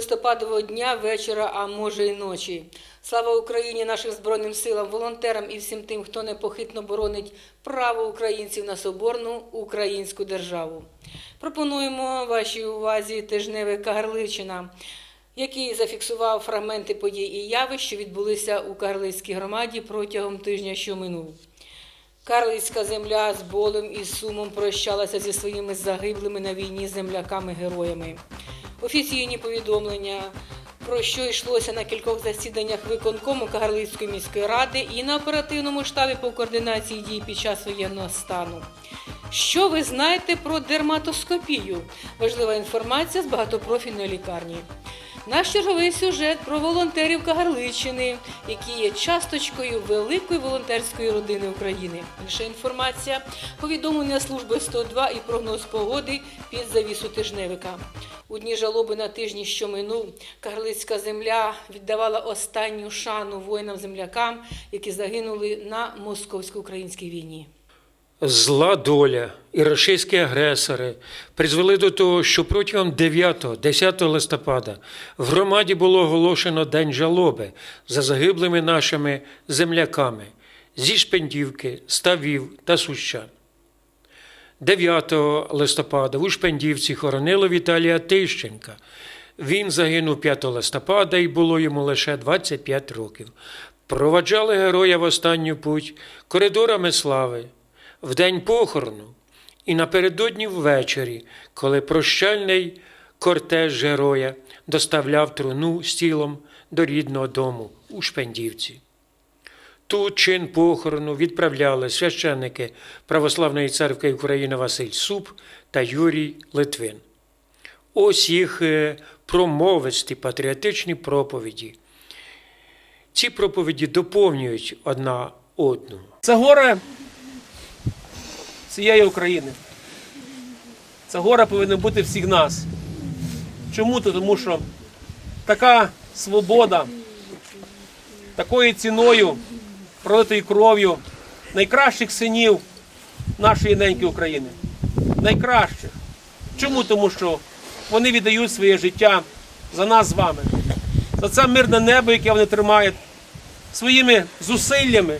листопадового дня, вечора, а може і ночі. Слава Україні, нашим Збройним силам, волонтерам і всім тим, хто непохитно боронить право українців на соборну українську державу. Пропонуємо вашій увазі тижневий Кагарличина, який зафіксував фрагменти подій і явищ, що відбулися у Кагарлицькій громаді протягом тижня, що минув. Карлицька земля з болем і сумом прощалася зі своїми загиблими на війні земляками-героями. Офіційні повідомлення, про що йшлося на кількох засіданнях виконкому Кагарлицької міської ради і на оперативному штабі по координації дій під час воєнного стану. Що ви знаєте про дерматоскопію? Важлива інформація з багатопрофільної лікарні. Наш черговий сюжет про волонтерів Кагарличини, які є часточкою великої волонтерської родини України. Інша інформація, повідомлення служби 102 і прогноз погоди під завісу тижневика. У дні жалоби на тижні, що минув, Кагарлицька земля віддавала останню шану воїнам-землякам, які загинули на московсько-українській війні. Зла доля і рашистські агресори призвели до того, що протягом 9-10 листопада в громаді було оголошено День жалоби за загиблими нашими земляками зі Шпендівки, Ставів та Сущан. 9 листопада у Шпендівці хоронили Віталія Тищенка. Він загинув 5 листопада і було йому лише 25 років. Проваджали героя в останню путь коридорами слави, в день похорону і напередодні ввечері, коли прощальний кортеж героя доставляв труну з тілом до рідного дому у Шпендівці. Тут чин похорону відправляли священники Православної церкви України Василь Суп та Юрій Литвин. Ось їх е, промовисті патріотичні проповіді. Ці проповіді доповнюють одна одну. Це горе цієї України. Це горе повинно бути всіх нас. Чому то? Тому що така свобода, такою ціною, пролитою кров'ю найкращих синів нашої неньки України. Найкращих. Чому? Тому що вони віддають своє життя за нас з вами, за це мирне небо, яке вони тримають своїми зусиллями.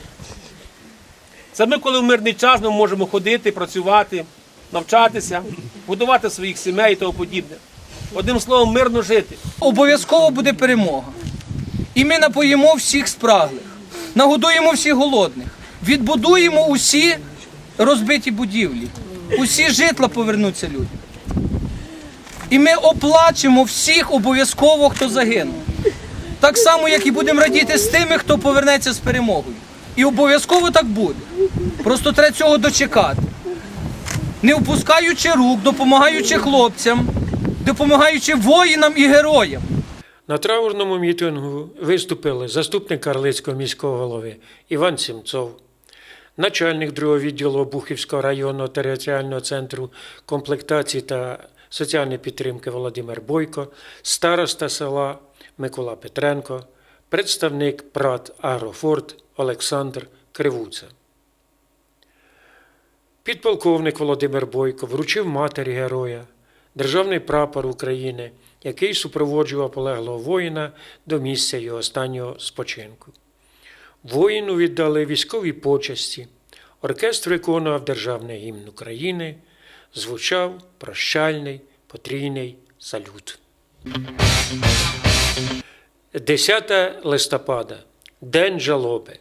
Це ми, коли в мирний час, ми можемо ходити, працювати, навчатися, будувати своїх сімей і того подібне. Одним словом, мирно жити. Обов'язково буде перемога. І ми напоїмо всіх спраглих, нагодуємо всіх голодних, відбудуємо усі розбиті будівлі, усі житла повернуться людям. І ми оплачемо всіх обов'язково, хто загинув. Так само, як і будемо радіти з тими, хто повернеться з перемогою. І обов'язково так буде. Просто треба цього дочекати. Не впускаючи рук, допомагаючи хлопцям, допомагаючи воїнам і героям. На траурному мітингу виступили заступник Карлицького міського голови Іван Сімцов, начальник другого відділу Обухівського районного територіального центру комплектації та соціальної підтримки Володимир Бойко, староста села Микола Петренко, представник ПРАТ Агрофорт Олександр Кривуца. Підполковник Володимир Бойко вручив матері героя державний прапор України, який супроводжував полеглого воїна до місця його останнього спочинку. Воїну віддали військові почесті. Оркестр виконував державний гімн України, звучав прощальний потрійний салют. 10 листопада День жалоби.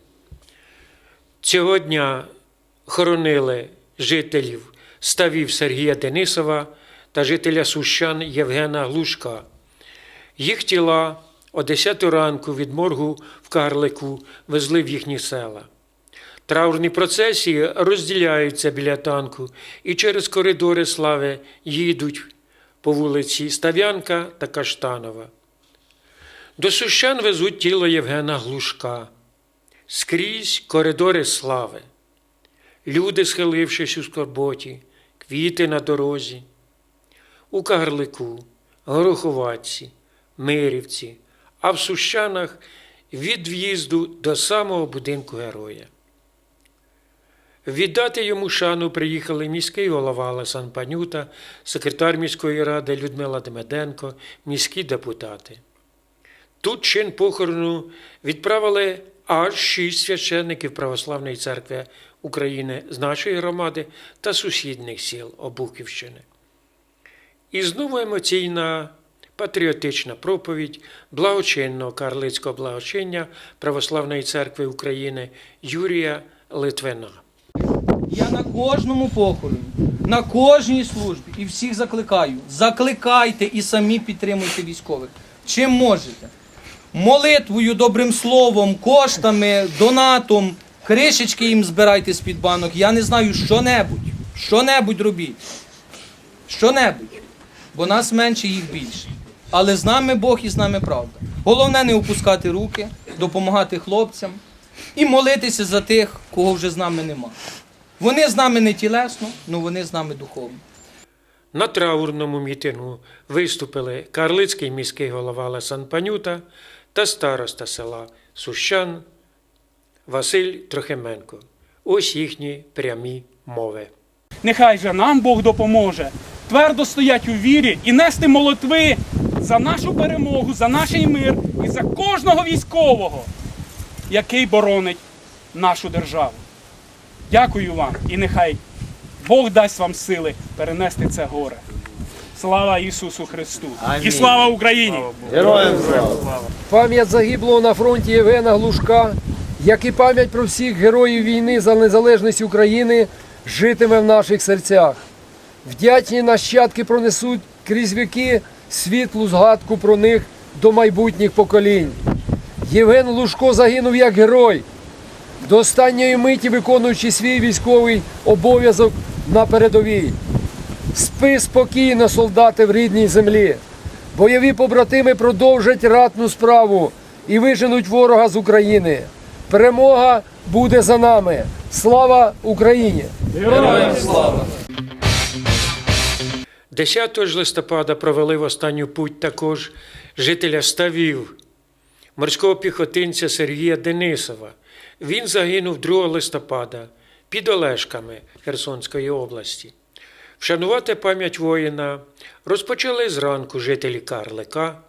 Цього дня хоронили жителів ставів Сергія Денисова та жителя Сущан Євгена Глушка. Їх тіла о 10 ранку від моргу в Карлику везли в їхні села. Траурні процесії розділяються біля танку і через коридори слави їдуть по вулиці Став'янка та Каштанова. До Сущан везуть тіло Євгена Глушка. Скрізь коридори слави. Люди, схилившись у скорботі, квіти на дорозі. У Кагарлику, Гороховатці, Мирівці, а в Сущанах від в'їзду до самого будинку героя. Віддати йому шану приїхали міський голова Лесан Панюта, секретар міської ради Людмила Демеденко, міські депутати. Тут чин похорону відправили аж шість священників Православної церкви України з нашої громади та сусідніх сіл Обухівщини. І знову емоційна патріотична проповідь благочинного карлицького благочиння Православної церкви України Юрія Литвина. Я на кожному похороні, на кожній службі і всіх закликаю. Закликайте і самі підтримуйте військових. Чим можете? Молитвою, добрим словом, коштами, донатом, кришечки їм збирайте з-під банок. Я не знаю, що-небудь. Що-небудь робіть. Що-небудь. Бо нас менше, їх більше. Але з нами Бог і з нами правда. Головне не опускати руки, допомагати хлопцям і молитися за тих, кого вже з нами нема. Вони з нами не тілесно, але вони з нами духовно. На траурному мітингу виступили карлицький міський голова Лесан Панюта та староста села Сущан Василь Трохименко. Ось їхні прямі мови. Нехай же нам Бог допоможе твердо стоять у вірі і нести молитви за нашу перемогу, за наш мир і за кожного військового, який боронить нашу державу. Дякую вам і нехай Бог дасть вам сили перенести це горе. Слава Ісусу Христу! І слава Україні! Пам'ять загиблого на фронті Євгена Глушка, як і пам'ять про всіх героїв війни за незалежність України, житиме в наших серцях. Вдячні нащадки пронесуть крізь віки світлу згадку про них до майбутніх поколінь. Євген Лужко загинув як герой, до останньої миті виконуючи свій військовий обов'язок на передовій. Спи спокійно, солдати в рідній землі. Бойові побратими продовжать ратну справу і виженуть ворога з України. Перемога буде за нами. Слава Україні! Героям слава! 10 ж листопада провели в останню путь також жителя Ставів, морського піхотинця Сергія Денисова. Він загинув 2 листопада під Олешками Херсонської області. Вшанувати пам'ять воїна розпочали зранку жителі Карлика,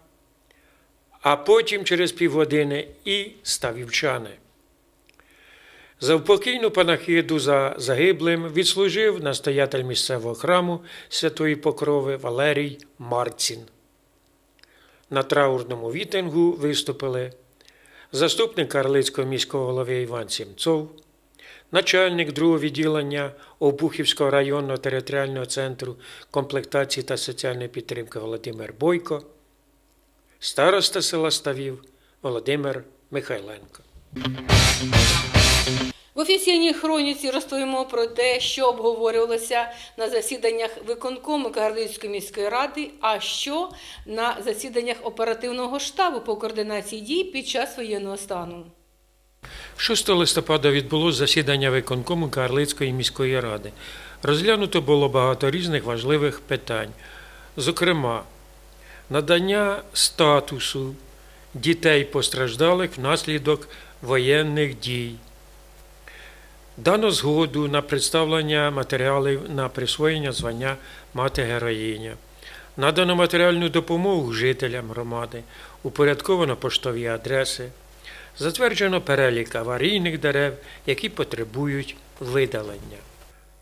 а потім через півгодини і ставівчани. За впокійну панахиду за загиблим відслужив настоятель місцевого храму Святої Покрови Валерій Марцін. На траурному вітингу виступили заступник Карлицького міського голови Іван Сімцов, начальник другого відділення Обухівського районного територіального центру комплектації та соціальної підтримки Володимир Бойко, староста села Ставів Володимир Михайленко. В офіційній хроніці розповімо про те, що обговорювалося на засіданнях виконкому Кагарлицької міської ради, а що на засіданнях оперативного штабу по координації дій під час воєнного стану. 6 листопада відбулося засідання виконкому Карлицької міської ради. Розглянуто було багато різних важливих питань. Зокрема, надання статусу дітей постраждалих внаслідок воєнних дій. Дано згоду на представлення матеріалів на присвоєння звання мати героїня. Надано матеріальну допомогу жителям громади, упорядковано поштові адреси. Затверджено перелік аварійних дерев, які потребують видалення.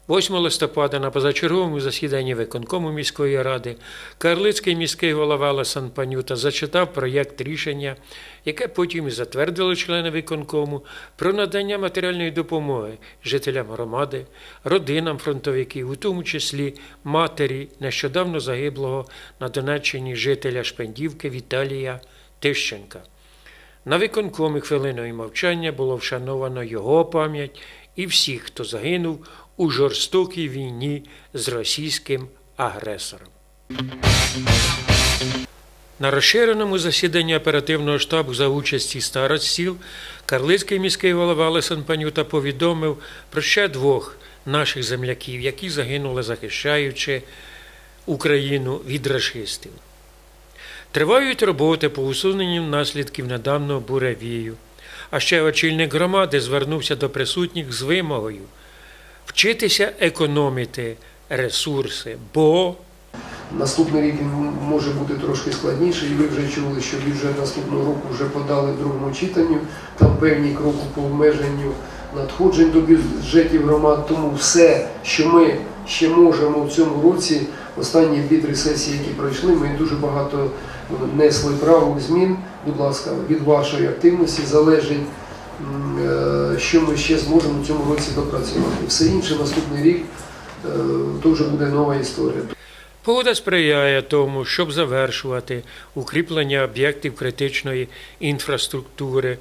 8 листопада на позачерговому засіданні виконкому міської ради Карлицький міський голова Лесан Панюта зачитав проєкт рішення, яке потім і затвердили члени виконкому про надання матеріальної допомоги жителям громади, родинам фронтовиків, у тому числі матері нещодавно загиблого на Донеччині жителя Шпендівки Віталія Тищенка. На виконкомі хвилиною мовчання було вшановано його пам'ять і всіх, хто загинув у жорстокій війні з російським агресором. На розширеному засіданні оперативного штабу за участі старост сіл Карлицький міський голова Лесан Панюта повідомив про ще двох наших земляків, які загинули, захищаючи Україну від рашистів. Тривають роботи по усуненню наслідків недавнього буревію. А ще очільник громади звернувся до присутніх з вимогою вчитися економити ресурси, бо Наступний рік може бути трошки складніший, і ви вже чули, що бюджет наступного року вже подали в другому читанню. Там певні кроки по обмеженню надходжень до бюджетів громад. Тому все, що ми ще можемо в цьому році, останні дві-три сесії, які пройшли, ми дуже багато внесли правок змін. Будь ласка, від вашої активності залежить, е, що ми ще зможемо в цьому році допрацювати. Все інше наступний рік е, то вже буде нова історія. Погода сприяє тому, щоб завершувати укріплення об'єктів критичної інфраструктури,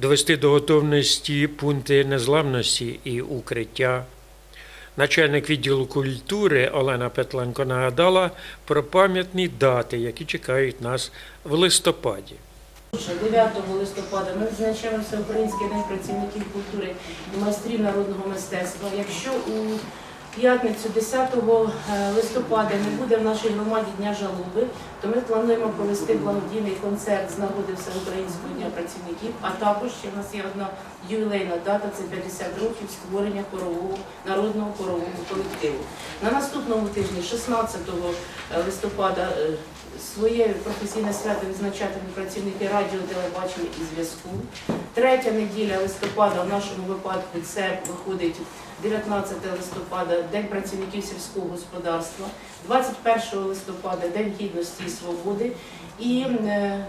довести до готовності пункти незламності і укриття. Начальник відділу культури Олена Петленко нагадала про пам'ятні дати, які чекають нас в листопаді. 9 листопада ми відзначаємо Всеукраїнський день працівників культури і майстрів народного мистецтва. Якщо у п'ятницю 10 листопада не буде в нашій громаді Дня жалоби, то ми плануємо провести благодійний концерт з нагоди Всеукраїнського дня працівників, а також ще в нас є одна ювілейна дата це 50 років створення хорового народного хорового колективу. На наступному тижні, 16 листопада, е, своє професійне свято відзначатимуть працівники радіо, телебачення і зв'язку. Третя неділя листопада в нашому випадку це виходить 19 листопада, День працівників сільського господарства, 21 листопада День гідності і свободи. І е,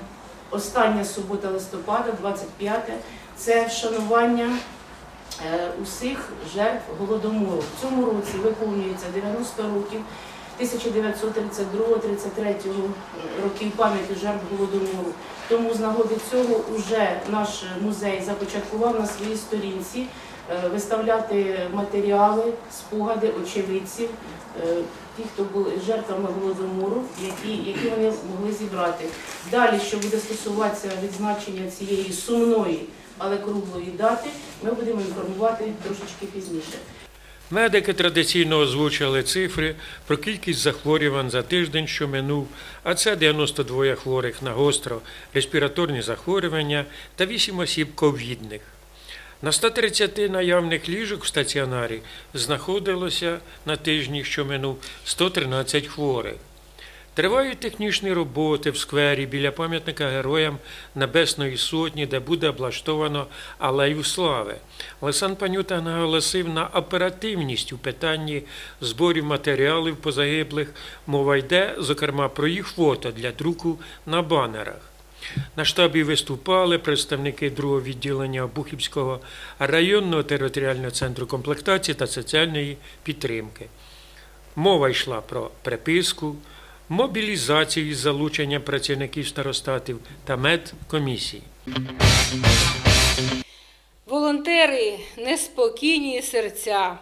остання субота листопада, 25 це вшанування е, усіх жертв голодомору. В цьому році виповнюється 90 років 1932-33 років пам'яті жертв голодомору. Тому з нагоди цього вже наш музей започаткував на своїй сторінці е, виставляти матеріали, спогади очевидців, е, ті, хто були жертвами голодомору, які, які вони могли зібрати. Далі, що буде стосуватися відзначення цієї сумної, але круглої дати, ми будемо інформувати трошечки пізніше. Медики традиційно озвучили цифри про кількість захворювань за тиждень, що минув, а це 92 хворих на гостро респіраторні захворювання та 8 осіб ковідних. На 130 наявних ліжок в стаціонарі знаходилося на тижні, що минув 113 хворих. Тривають технічні роботи в сквері біля пам'ятника Героям Небесної Сотні, де буде облаштовано алею слави. Олександр Панюта наголосив на оперативність у питанні зборів матеріалів по загиблих. Мова йде, зокрема, про їх фото для друку на банерах. На штабі виступали представники другого відділення Бухівського районного територіального центру комплектації та соціальної підтримки. Мова йшла про приписку, мобілізацію із залученням працівників старостатів та медкомісій. Волонтери неспокійні серця.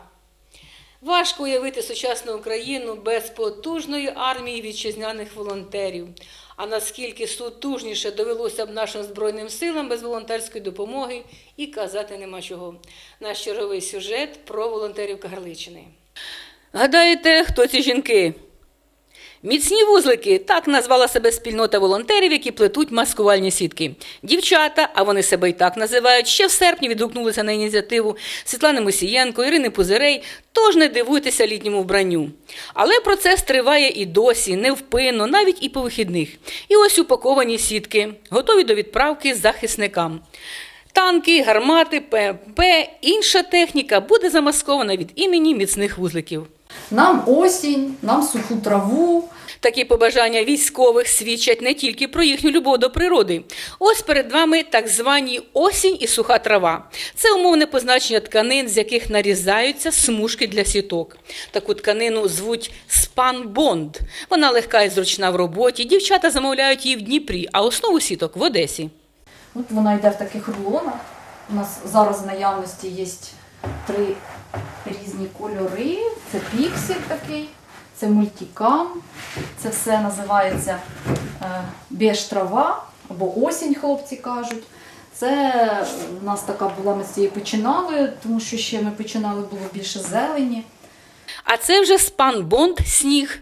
Важко уявити сучасну Україну без потужної армії вітчизняних волонтерів. А наскільки сутужніше довелося б нашим Збройним силам без волонтерської допомоги, і казати нема чого. Наш черговий сюжет про волонтерів Кагарличини. Гадаєте, хто ці жінки? Міцні вузлики так назвала себе спільнота волонтерів, які плетуть маскувальні сітки. Дівчата, а вони себе і так називають, ще в серпні відгукнулися на ініціативу Світлани Мусієнко, Ірини Пузирей. Тож не дивуйтеся літньому вбранню. Але процес триває і досі, невпинно, навіть і по вихідних. І ось упаковані сітки, готові до відправки захисникам. Танки, гармати, ПМП, інша техніка буде замаскована від імені міцних вузликів. Нам осінь, нам суху траву. Такі побажання військових свідчать не тільки про їхню любов до природи. Ось перед вами так звані осінь і суха трава. Це умовне позначення тканин, з яких нарізаються смужки для сіток. Таку тканину звуть спанбонд. Вона легка і зручна в роботі. Дівчата замовляють її в Дніпрі, а основу сіток в Одесі. От вона йде в таких рулонах. У нас зараз в наявності є три різні кольори. Це піксель такий, це мультикам. Це все називається е, трава або осінь, хлопці кажуть. Це в нас така була, ми з цієї починали, тому що ще ми починали було більше зелені. А це вже спанбонд сніг.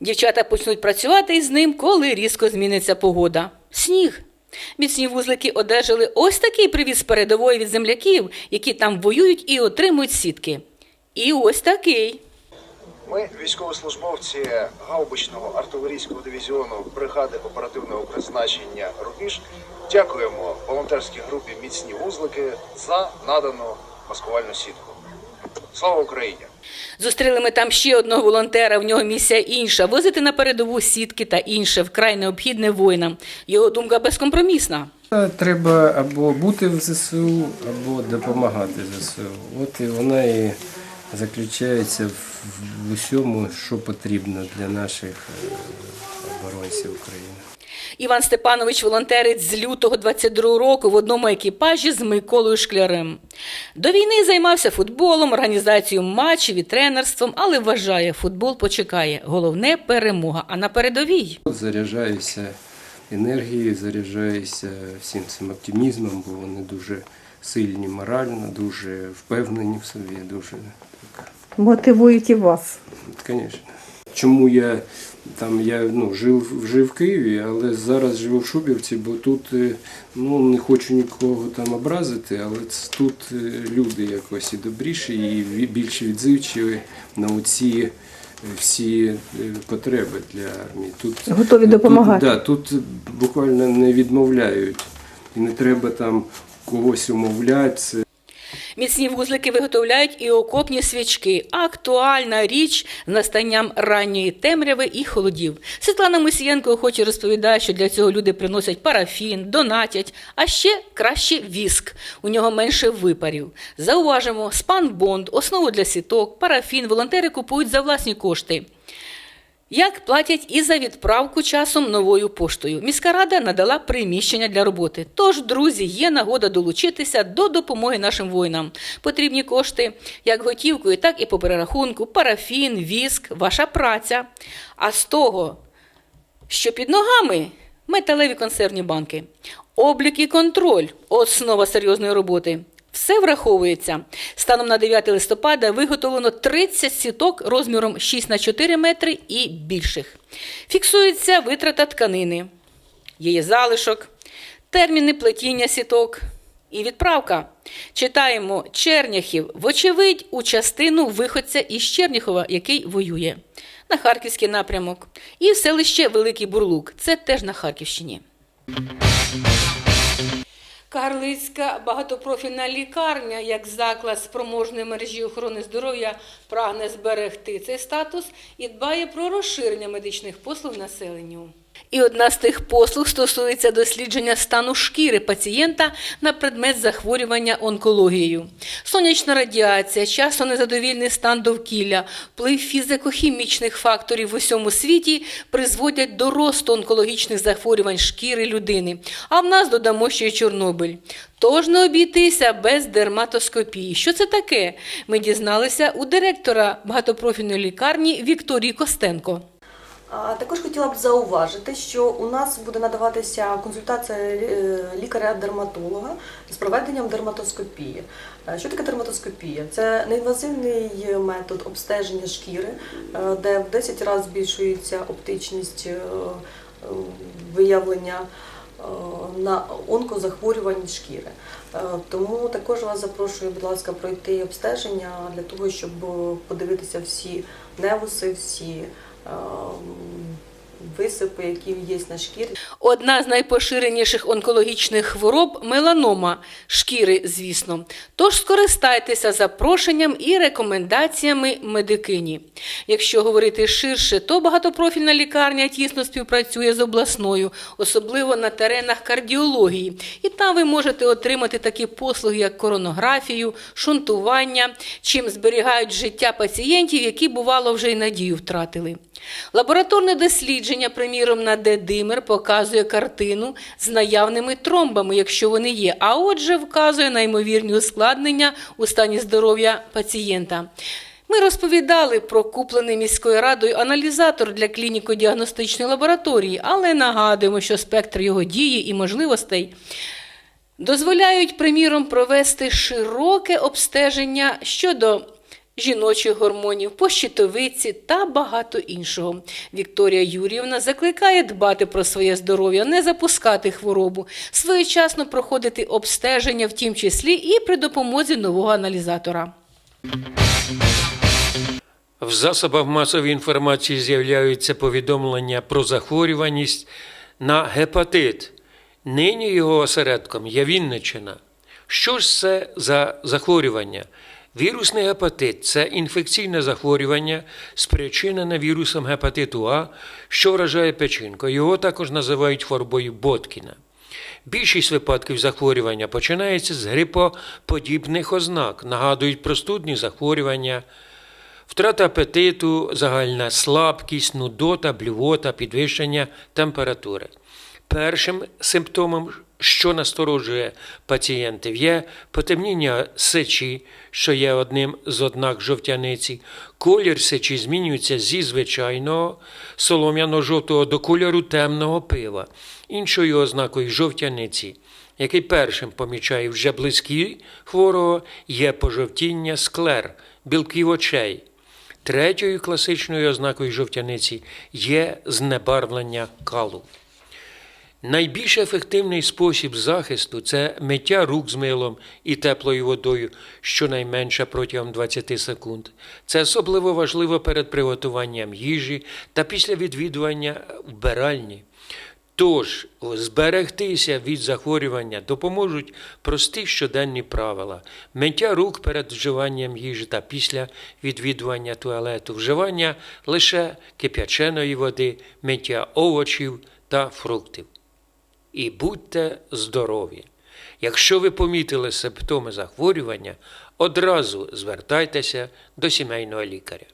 Дівчата почнуть працювати із ним, коли різко зміниться погода. Сніг. Міцні вузлики одержали ось такий привіз передової від земляків, які там воюють і отримують сітки. і ось такий. Ми, військовослужбовці гаубичного артилерійського дивізіону бригади оперативного призначення Рубіж, дякуємо волонтерській групі Міцні вузлики за надану маскувальну сітку. Слава Україні! Зустріли ми там ще одного волонтера, в нього місія інша возити на передову сітки та інше вкрай необхідне воїнам. Його думка безкомпромісна. Треба або бути в ЗСУ, або допомагати ЗСУ. От і вона і заключається в в усьому, що потрібно для наших е, оборонців України. Іван Степанович волонтерить з лютого 22 року в одному екіпажі з Миколою Шклярем. До війни займався футболом, організацією матчів і тренерством, але вважає, футбол почекає. Головне перемога. А на передовій Заряджаюся енергією, заряджаюся всім цим оптимізмом, бо вони дуже сильні морально, дуже впевнені в собі, дуже так. мотивують і вас. Звісно. Чому я там я ну, жив, жив в Києві, але зараз живу в Шубівці, бо тут е, ну, не хочу нікого там образити, але тут е, люди якось і добріші, і більш відзивчиві на оці е, всі потреби для армії. Тут, Готові допомагати. Тут, да, тут буквально не відмовляють. І не треба там когось умовляти. Міцні вузлики виготовляють і окопні свічки. Актуальна річ з настанням ранньої темряви і холодів. Світлана Мусієнко охоче розповідає, що для цього люди приносять парафін, донатять, а ще краще віск. У нього менше випарів. Зауважимо, спанбонд, основу для сіток, парафін волонтери купують за власні кошти. Як платять і за відправку часом новою поштою. Міська рада надала приміщення для роботи. Тож, друзі, є нагода долучитися до допомоги нашим воїнам. Потрібні кошти як готівкою, так і по перерахунку, парафін, віск, ваша праця. А з того, що під ногами металеві консервні банки. Облік і контроль основа серйозної роботи. Все враховується. Станом на 9 листопада виготовлено 30 сіток розміром 6 на 4 метри і більших. Фіксується витрата тканини, її залишок, терміни плетіння сіток і відправка. Читаємо Черняхів, вочевидь, у частину виходця із Черніхова, який воює на Харківський напрямок, і селище Великий Бурлук. Це теж на Харківщині. Карлицька багатопрофільна лікарня, як заклад спроможної мережі охорони здоров'я, прагне зберегти цей статус і дбає про розширення медичних послуг населенню. І одна з тих послуг стосується дослідження стану шкіри пацієнта на предмет захворювання онкологією. Сонячна радіація, часто незадовільний стан довкілля, вплив фізико-хімічних факторів в усьому світі призводять до росту онкологічних захворювань шкіри людини. А в нас додамо ще й Чорнобиль. Тож не обійтися без дерматоскопії. Що це таке? Ми дізналися у директора багатопрофільної лікарні Вікторії Костенко. Також хотіла б зауважити, що у нас буде надаватися консультація е, лікаря-дерматолога з проведенням дерматоскопії. Е, Що таке дерматоскопія? Це неінвазивний метод обстеження шкіри, е, де в 10 разів збільшується оптичність виявлення на онкозахворювань шкіри. Тому також вас запрошую, будь ласка, пройти обстеження для того, щоб подивитися всі невуси, всі висипи, які є на шкірі. Одна з найпоширеніших онкологічних хвороб меланома шкіри, звісно. Тож скористайтеся запрошенням і рекомендаціями медикині. Якщо говорити ширше, то багатопрофільна лікарня тісно співпрацює з обласною, особливо на теренах кардіології. І там ви можете отримати такі послуги, як коронографію, шунтування, чим зберігають життя пацієнтів, які бувало вже й надію втратили. Лабораторне дослідження, приміром, на Д-димер показує картину з наявними тромбами, якщо вони є, а отже, вказує на ймовірні ускладнення у стані здоров'я пацієнта. Ми розповідали про куплений міською радою аналізатор для клініко-діагностичної лабораторії, але нагадуємо, що спектр його дії і можливостей дозволяють, приміром, провести широке обстеження щодо жіночих гормонів, пощитовиці та багато іншого. Вікторія Юріївна закликає дбати про своє здоров'я, не запускати хворобу, своєчасно проходити обстеження, в тім числі і при допомозі нового аналізатора. В засобах масової інформації з'являються повідомлення про захворюваність на гепатит. Нині його осередком є Вінниччина. Що ж це за захворювання? Вірусний гепатит це інфекційне захворювання, спричинене вірусом гепатиту А, що вражає печінку. Його також називають хворобою Боткіна. Більшість випадків захворювання починається з грипоподібних ознак, нагадують простудні захворювання, втрата апетиту, загальна слабкість, нудота, блювота, підвищення температури. Першим симптомом, що насторожує пацієнтів, є потемніння сечі, що є одним з ознак жовтяниці. Колір сечі змінюється зі звичайного солом'яно-жовтого до кольору темного пива. Іншою ознакою жовтяниці, який першим помічає вже близькі хворого, є пожовтіння склер, білків очей. Третьою класичною ознакою жовтяниці є знебарвлення калу. Найбільш ефективний спосіб захисту це миття рук з милом і теплою водою щонайменше протягом 20 секунд. Це особливо важливо перед приготуванням їжі та після відвідування вбиральні. Тож зберегтися від захворювання допоможуть прості щоденні правила: миття рук перед вживанням їжі та після відвідування туалету, вживання лише кип'яченої води, миття овочів та фруктів. І будьте здорові! Якщо ви помітили симптоми захворювання, одразу звертайтеся до сімейного лікаря.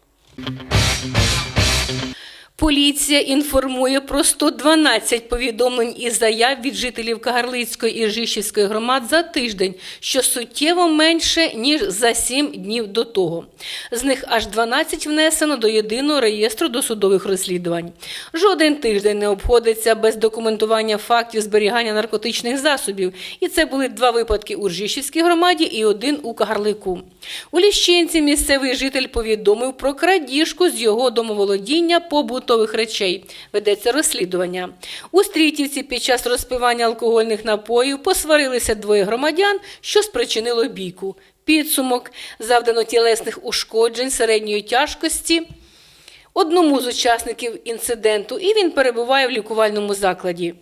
Поліція інформує про 112 повідомлень і заяв від жителів Кагарлицької і Жишівської громад за тиждень, що суттєво менше, ніж за 7 днів до того. З них аж 12 внесено до єдиного реєстру досудових розслідувань. Жоден тиждень не обходиться без документування фактів зберігання наркотичних засобів. І це були два випадки у Ржішівській громаді і один у Кагарлику. У Ліщинці місцевий житель повідомив про крадіжку з його домоволодіння побутових речей. Ведеться розслідування. У Стрітівці під час розпивання алкогольних напоїв посварилися двоє громадян, що спричинило бійку. Підсумок завдано тілесних ушкоджень середньої тяжкості одному з учасників інциденту, і він перебуває в лікувальному закладі.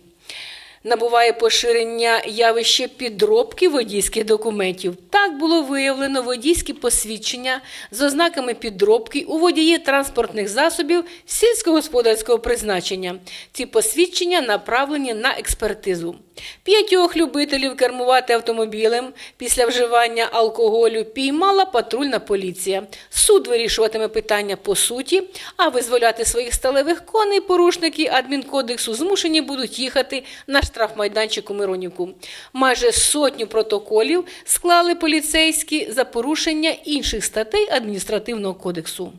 Набуває поширення явище підробки водійських документів. Так було виявлено водійські посвідчення з ознаками підробки у водії транспортних засобів сільськогосподарського призначення. Ці посвідчення направлені на експертизу. П'ятьох любителів кермувати автомобілем після вживання алкоголю піймала патрульна поліція. Суд вирішуватиме питання по суті, а визволяти своїх сталевих коней порушники адмінкодексу змушені будуть їхати на штрафмайданчик у Миронівку. Майже сотню протоколів склали поліцейські за порушення інших статей адміністративного кодексу.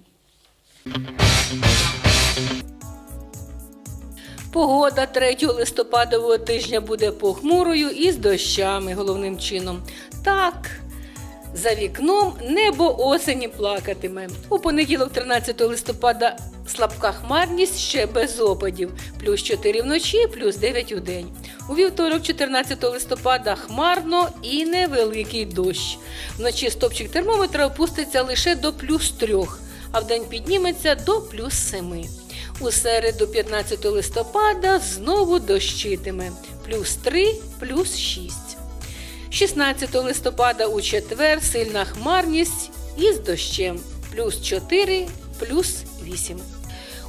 Погода 3 листопадового тижня буде похмурою і з дощами головним чином. Так, за вікном небо осені плакатиме. У понеділок, 13 листопада, слабка хмарність ще без опадів. Плюс 4 вночі, плюс 9 у день. У вівторок, 14 листопада, хмарно і невеликий дощ. Вночі стопчик термометра опуститься лише до плюс 3, а вдень підніметься до плюс 7. У середу, 15 листопада, знову дощитиме. Плюс 3, плюс 6. 16 листопада у четвер сильна хмарність із дощем. Плюс 4, плюс 8.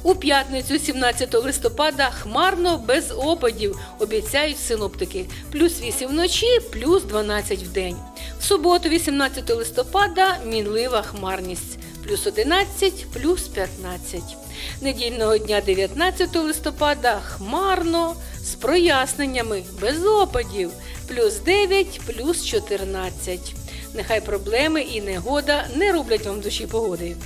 У п'ятницю, 17 листопада, хмарно без опадів, обіцяють синоптики. Плюс 8 вночі, плюс 12 в день. В суботу, 18 листопада, мінлива хмарність. Плюс 11, плюс 15. Недільного дня 19 листопада хмарно з проясненнями без опадів. Плюс 9, плюс 14. Нехай проблеми і негода не роблять вам душі погоди.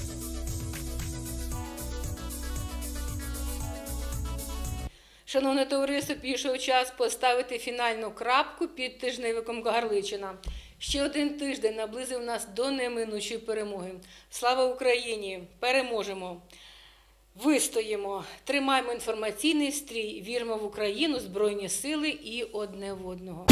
Шановне товариство, пішов час поставити фінальну крапку під тижневиком Гарличина. Ще один тиждень наблизив нас до неминучої перемоги. Слава Україні! Переможемо! Вистоїмо, тримаємо інформаційний стрій, віримо в Україну, Збройні сили і одне в одного.